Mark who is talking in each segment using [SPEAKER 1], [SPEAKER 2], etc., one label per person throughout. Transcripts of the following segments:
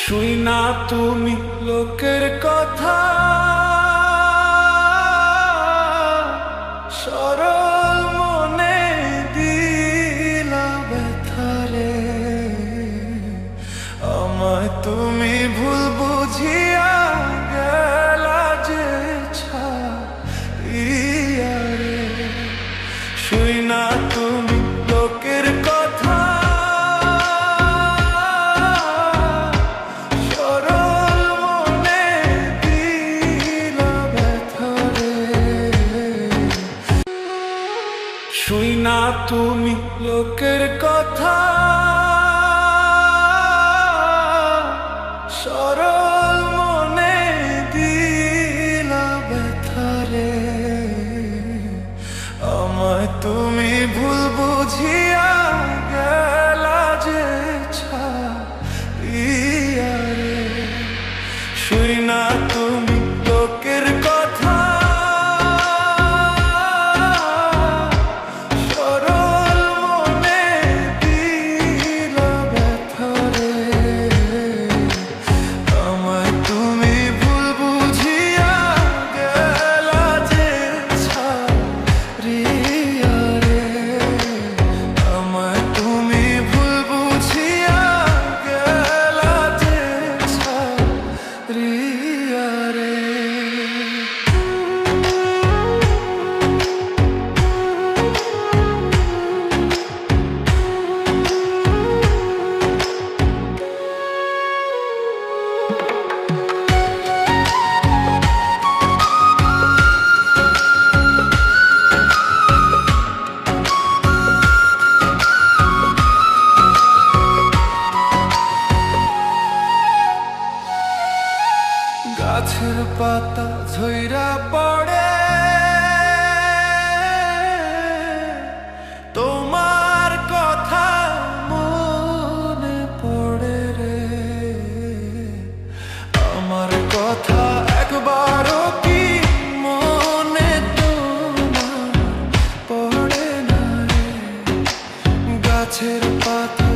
[SPEAKER 1] শুই না তুমি লোকের কথা। তুমি লোকের কথা। সরল মনে দিলা ব্যথারে আমায় তুমি ভুল বুঝিয়া গাছের পাতা ঝইরা পড়ে। তোমার কথা মনে পড়ে রে। আমার কথা একবারও কি মনে পড়ে গাছের পাতা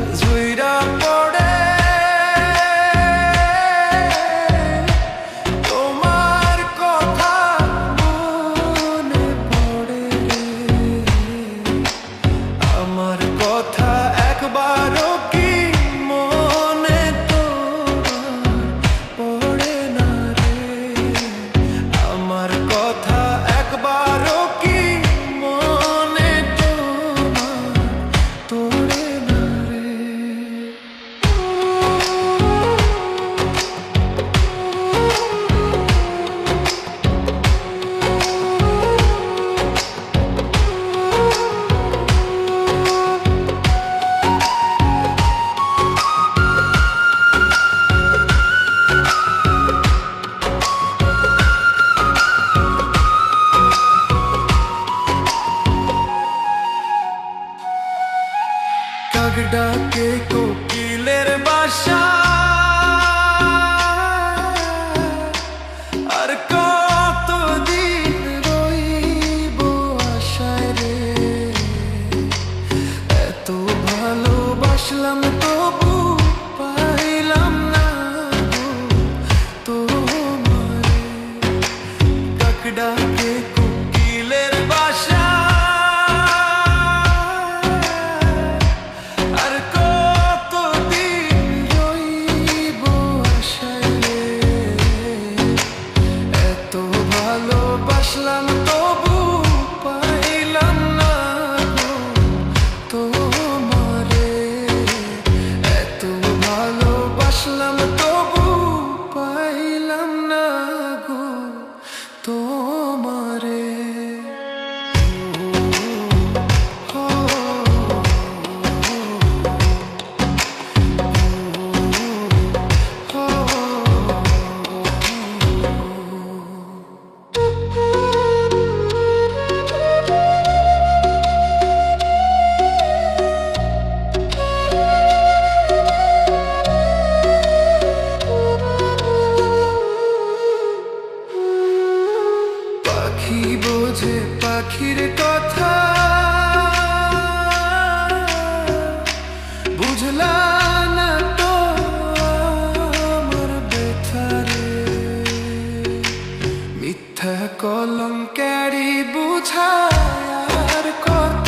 [SPEAKER 1] ডাকে কোকিলের বাসা। অহংকারী বুঝায় আর কত